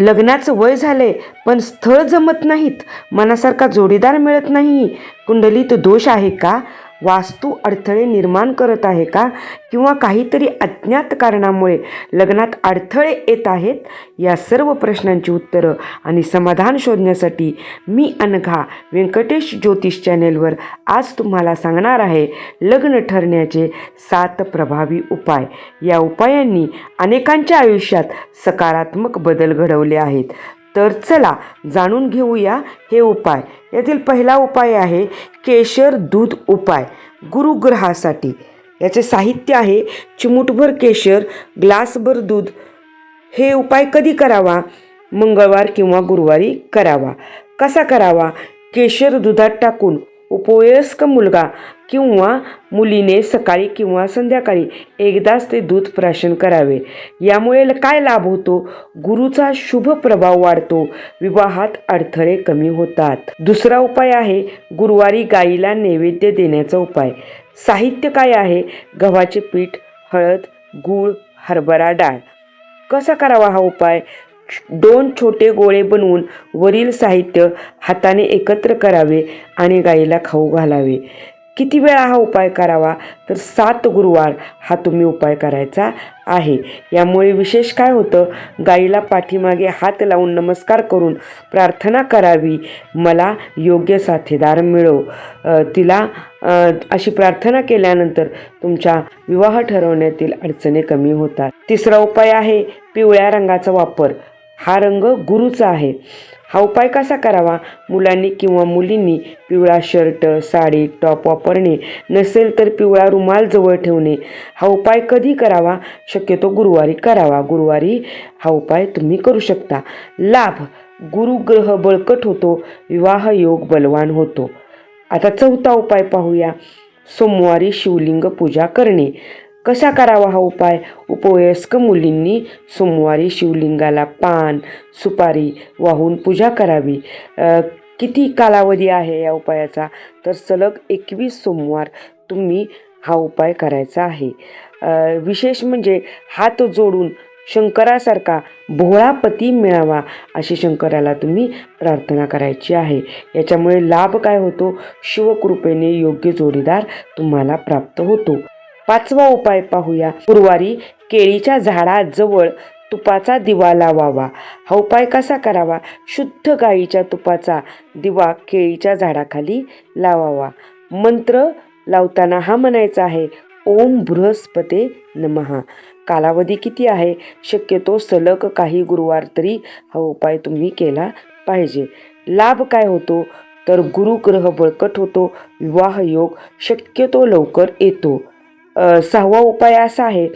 लग्नाचं वय झालंय पण स्थळ जमत नाहीत. मनासारखा जोडीदार मिळत नाही. कुंडलीत दोष आहे का? वास्तू अडथळे निर्माण करत आहे का? किंवा काहीतरी अज्ञात कारणामुळे लग्नात अडथळे येत आहेत? या सर्व प्रश्नांची उत्तरं आणि समाधान शोधण्यासाठी मी अनघा व्यंकटेश ज्योतिष चॅनेलवर आज तुम्हाला सांगणार आहे लग्न ठरण्याचे सात प्रभावी उपाय. या उपायांनी अनेकांच्या आयुष्यात सकारात्मक बदल घडवले आहेत. तर चला जाणून घेऊया हे उपाय. यातील पहिला उपाय आहे केशर दूध उपाय. गुरुग्रहासाठी. याचे साहित्य आहे चिमूटभर केशर ग्लासभर दूध. हे उपाय कधी करावा? मंगळवार किंवा गुरुवारी करावा. कसा करावा? केशर दुधात टाकून उपवयस्क मुलगा किंवा मुलीने सकाळी किंवा संध्याकाळी एकदाच ते दूध प्राशन करावे. यामुळे काय लाभ होतो? गुरुचा शुभ प्रभाव वाढतो. विवाहात अडथळे कमी होतात. दुसरा उपाय आहे गुरुवारी गाईला नैवेद्य देण्याचा उपाय. साहित्य काय आहे? गव्हाचे पीठ हळद गूळ हरभरा डाळ. कसा करावा हा उपाय? दोन छोटे गोळे बनवून वरील साहित्य हाताने एकत्र करावे आणि गाईला खाऊ घालावे. किती वेळा हा उपाय करावा? तर सात गुरुवार हा तुम्ही उपाय करायचा आहे. यामुळे विशेष काय होतं? गाईला पाठीमागे हात लावून नमस्कार करून प्रार्थना करावी. मला योग्य साथीदार मिळो. तिला अशी प्रार्थना केल्यानंतर तुमच्या विवाह ठरवण्यातील अडचणी कमी होतात. तिसरा उपाय आहे पिवळ्या रंगाचा वापर. हा रंग गुरुचा आहे. हा उपाय कसा करावा? मुलांनी किंवा मुलींनी पिवळा शर्ट साडी टॉप वापरणे नसेल तर पिवळा रुमाल जवळ ठेवणे. हा उपाय कधी करावा? शक्यतो गुरुवारी करावा. गुरुवारी हा उपाय तुम्ही करू शकता. लाभ. गुरुग्रह बळकट होतो. विवाह योग बलवान होतो. आता चौथा उपाय पाहूया. सोमवारी शिवलिंग पूजा करणे. कसा करावा हा उपाय? उपवयस्क मुलींनी सोमवारी शिवलिंगाला पान सुपारी वाहून पूजा करावी. किती कालावधी आहे या उपायाचा? तर सलग एकवीस सोमवार तुम्ही हा उपाय करायचा आहे. विशेष म्हणजे हात जोडून शंकरासारखा भोळा पती मिळावा अशी शंकराला तुम्ही प्रार्थना करायची आहे. याच्यामुळे लाभ काय होतो? शिवकृपेने योग्य जोडीदार तुम्हाला प्राप्त होतो. पाचवा उपाय पाहूया. गुरुवारी केळीच्या झाडाजवळ तुपाचा दिवा लावावा. हा उपाय कसा करावा? शुद्ध गाईच्या तुपाचा दिवा केळीच्या झाडाखाली लावावा. मंत्र लावताना हा म्हणायचा आहे ओम बृहस्पते नमहा कालावधी किती आहे? शक्यतो सलग काही गुरुवार तरी हा उपाय तुम्ही केला पाहिजे. लाभ काय होतो? तर गुरुग्रह बळकट होतो विवाह योग शक्यतो लवकर येतो. सहावा उपाय असा आहे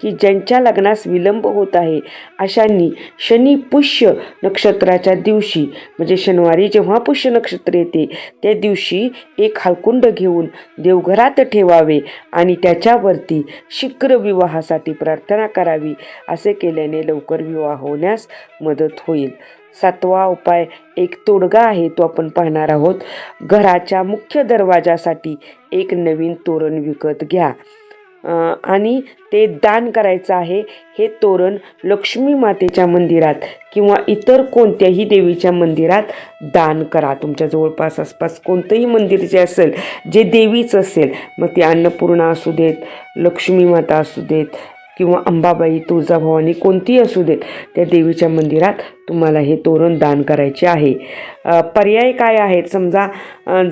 की ज्यांच्या लग्नास विलंब होत आहे अशांनी शनी पुष्य नक्षत्राच्या दिवशी म्हणजे शनिवारी जेव्हा पुष्य नक्षत्र येते त्या दिवशी एक हालकुंड घेऊन देवघरात ठेवावे आणि त्याच्यावरती शीघ्र विवाहासाठी प्रार्थना करावी असे केल्याने लवकर विवाह होण्यास मदत होईल. सातवा उपाय एक तोडगा आहे तो आपण पाहणार आहोत. घराच्या मुख्य दरवाजासाठी एक नवीन तोरण विकत घ्या. आणि ते दान करायचं आहे हे तोरण लक्ष्मी मातेच्या मंदिरात किंवा इतर कोणत्याही देवीच्या मंदिरात दान करा. तुमच्या जवळपास आसपास कोणतंही मंदिर जे असेल जे देवीचं असेल मग ते अन्नपूर्णा असू देत लक्ष्मी माता असू देत किंवा अंबाबाई तुळजाभवानी कोणतीही असू देत त्या देवीच्या मंदिरात तुम्हाला हे तोरण दान करायचे आहे. पर्याय काय आहेत? समजा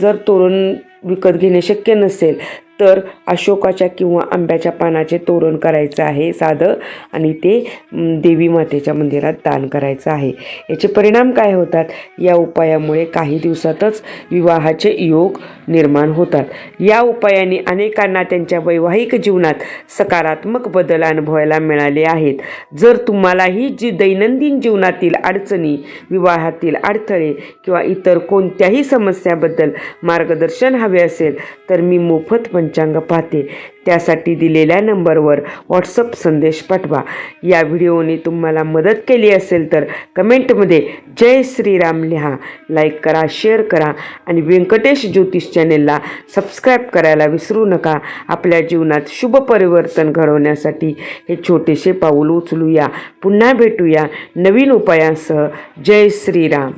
जर तोरण विकत घेणे शक्य नसेल तर अशोकाच्या किंवा आंब्याच्या पानाचे तोरण करायचं आहे साधं आणि ते देवी मातेच्या मंदिरात दान करायचं आहे. याचे परिणाम काय होतात? या उपायामुळे काही दिवसातच विवाहाचे योग निर्माण होतात. या उपायाने अनेकांना त्यांच्या वैवाहिक जीवनात सकारात्मक बदल अनुभवायला मिळाले आहेत. जर तुम्हालाही जी दैनंदिन जीवनातील अडचणी विवाहातील अडथळे किंवा इतर कोणत्याही समस्याबद्दल मार्गदर्शन हवे असेल तर मी मोफत म्हणजे पंचांग पाहते. त्यासाठी दिलेल्या नंबरवर व्हॉट्सअप संदेश पाठवा. या व्हिडिओने तुम्हाला मदत केली असेल तर कमेंटमध्ये जय श्रीराम लिहा. लाईक करा शेअर करा आणि व्यंकटेश ज्योतिष चॅनेलला सबस्क्राईब करायला विसरू नका. आपल्या जीवनात शुभ परिवर्तन घडवण्यासाठी हे छोटेसे पाऊल उचलूया. पुन्हा भेटूया नवीन उपायांसह. जय श्रीराम.